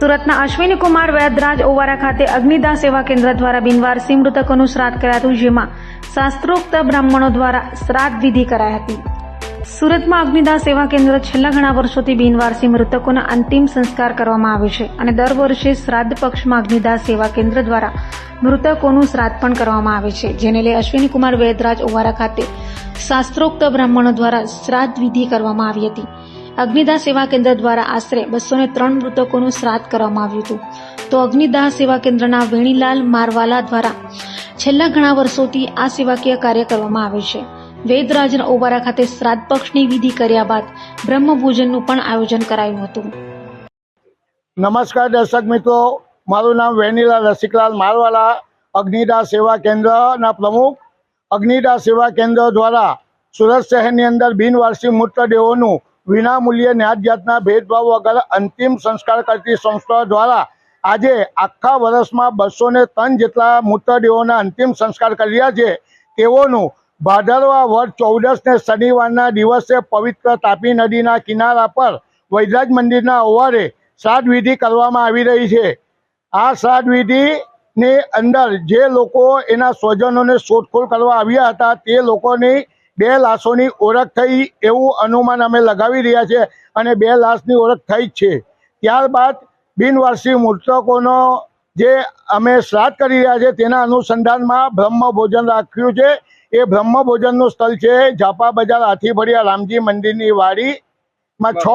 સુરતના અશ્વિની કુમાર વૈદરાજ ઓવારા ખાતે અગ્નિદાહ સેવા કેન્દ્ર દ્વારા બિનવાર સિંહ મૃતકોનું શ્રાદ્ધ કરાયું જેમાં શાસ્ત્રોક્ત બ્રાહ્મણો દ્વારા શ્રાદ્ધ વિધિ કરાઈ હતી. સુરતમાં અગ્નિદાહ સેવા કેન્દ્ર છેલ્લા ઘણા વર્ષોથી બિનવારસી મૃતકોના અંતિમ સંસ્કાર કરવામાં આવે છે અને દર વર્ષે શ્રાદ્ધ પક્ષમાં અગ્નિદાહ સેવા કેન્દ્ર દ્વારા મૃતકોનું શ્રાદ્ધ પણ કરવામાં આવે છે. જેને લઈ અશ્વિની કુમાર વૈદરાજ ઓવારા ખાતે શાસ્ત્રોક્ત બ્રાહ્મણો દ્વારા શ્રાદ્ધ વિધિ કરવામાં આવી હતી. અગ્નિદાહ સેવા કેન્દ્ર દ્વારા આશરે બસો ત્રણ મૃતકોનું શ્રાદ્ધ કરવામાં આવ્યું હતું. તો અગ્નિદાહ સેવા કેન્દ્રના વેણીલાલ મારવાલા દ્વારા છેલ્લા ઘણા વર્ષોથી આ સેવાકીય કાર્ય કરવામાં આવે છે. વેદરાજના ઓબારા ખાતે શ્રાદ્ધ પક્ષની વિધિ કર્યા બાદ બ્રહ્મભોજનનું પણ આયોજન કરાયું હતું. નમસ્કાર દર્શક મિત્રો, મારું નામ વેનીલા રસિકલાલ મારવાલા અગ્નિદા સેવા કેન્દ્રના પ્રમુખ. અગ્નિદા સેવા કેન્દ્ર દ્વારા સુરત શહેરની અંદર બિનવારસી મૃતદેહોનું વિનામૂલ્યે ન્યાજ જાતના ભેદભાવ વગર અંતિમ સંસ્કાર કરતી સંસ્થા દ્વારા આજે આખા વર્ષમાં બસો ને ત્રણ જેટલા મૃતદેહોના અંતિમ સંસ્કાર કર્યા છે. તેઓનું ભાદરવા વર્ષ ચૌદસને શનિવારના દિવસે પવિત્ર તાપી નદીના કિનારા પર વૈદ્યરાજ મંદિરના ઓવારે શ્રાદ્ધવિધિ કરવામાં આવી રહી છે. આ શ્રાદ્ધવિધિની અંદર જે લોકો એના સ્વજનોને શોધખોળ કરવા આવ્યા હતા તે લોકોની બે લાશોની ઓળખ થઈ એવું અનુમાન અમે લગાવી રહ્યા છે અને બે લાશની ઓળખ થઈ જ છે. ત્યારબાદ બિનવારસી મૃતકોનો જે અમે શ્રાદ્ધ કરી રહ્યા છે, તેના અનુસંધાનમાં બ્રહ્મ ભોજન રાખ્યું છે. એ બ્રહ્મ ભોજનનું સ્થળ છે ઝાપા બજાર હાથીફળિયા રામજી મંદિરની વાડીમાં છ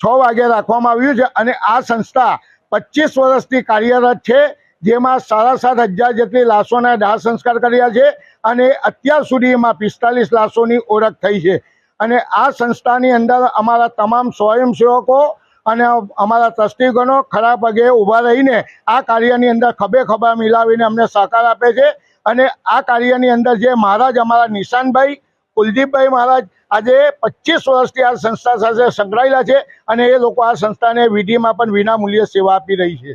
છ વાગે રાખવામાં આવ્યું છે અને આ સંસ્થા પચીસ વર્ષથી કાર્યરત છે, જેમાં સાડા સાત હજાર જેટલી લાશોના દાહ સંસ્કાર કર્યા છે અને અત્યાર સુધીમાં પિસ્તાલીસ લાશોની ઓળખ થઈ છે. અને આ સંસ્થાની અંદર અમારા તમામ સ્વયંસેવકો અને અમારા ટ્રસ્ટીગણો ખરા પગે ઊભા રહીને આ કાર્યની અંદર ખભે ખભા મિલાવીને અમને સહકાર આપે છે. અને આ કાર્યની અંદર જે મહારાજ અમારા નિશાનભાઈ, કુલદીપભાઈ મહારાજ આજે પચીસ વર્ષથી આ સંસ્થા સાથે સંકળાયેલા છે અને એ લોકો આ સંસ્થાને વિધિમાં પણ વિનામૂલ્યે સેવા આપી રહી છે.